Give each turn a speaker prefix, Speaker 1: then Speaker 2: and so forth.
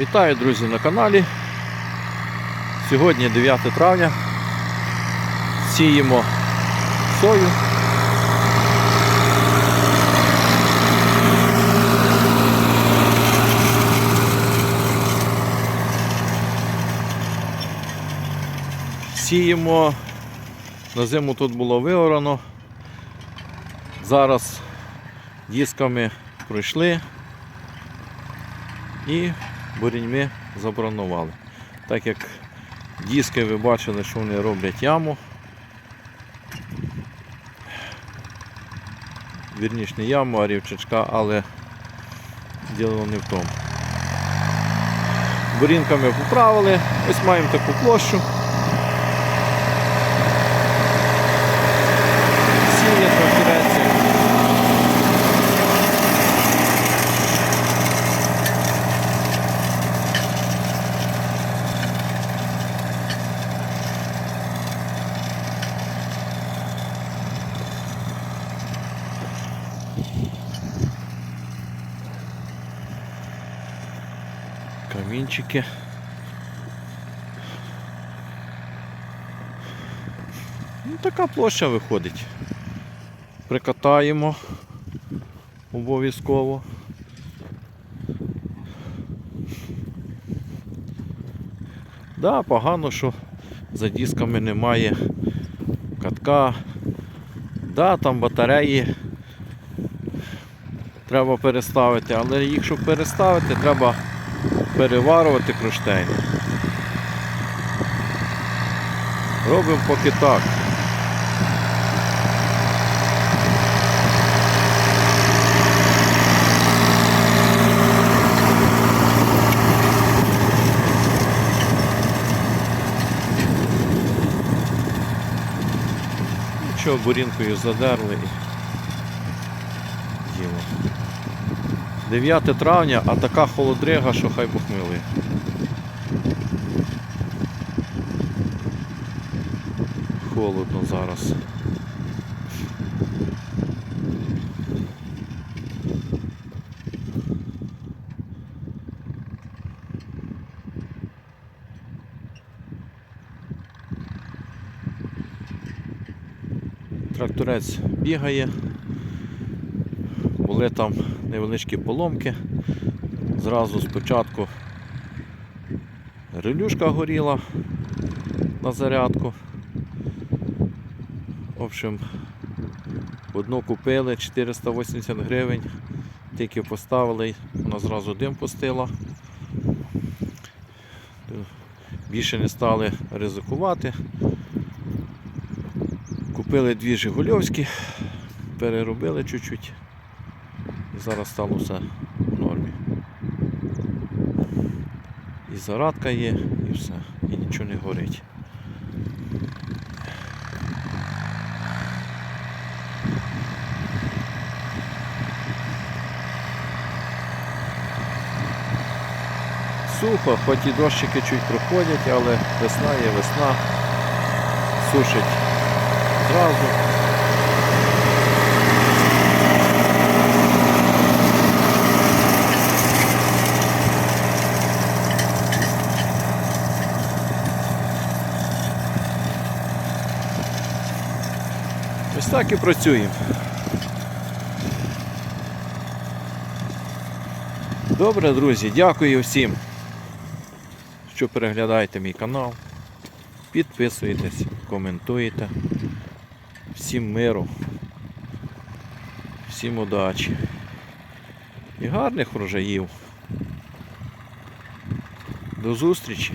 Speaker 1: Вітаю, друзі, на каналі. Сьогодні 9 травня. Сіємо сою. Сіємо. На зиму тут було виорано. Зараз дисками пройшли і буріньми забронували. Так як диски ви бачили, що вони роблять яму. Вірніше не яму, а рівчачка, але діло не в тому. Бурінками поправили, ось маємо таку площу. Камінчики. Ну, така площа виходить. Прикатаємо обов'язково. Да, погано, що за дисками немає катка. Да, там батареї треба переставити, але їх щоб переставити, треба переварувати кронштейн. Робимо поки так. Нічого, бурінкою задерли і діло. 9 травня, а така холодрига, що хай Бог. Холодно зараз. Тракторець бігає, були там невеличкі поломки. Зразу спочатку релюшка горіла на зарядку. В общем, одну купили 480 гривень, тільки поставили, вона зразу дим пустила. Більше не стали ризикувати. Купили дві Жигульовські, переробили чуть-чуть. Зараз стало все в нормі. І зарадка є, і все, і нічого не горить. Сухо, хоч і дощики чуть проходять, але весна є весна, сушить зразу. Ось так і працюємо. Добре, друзі, дякую всім, що переглядаєте мій канал. Підписуєтесь, коментуєте. Всім миру, всім удачі і гарних врожаїв. До зустрічі!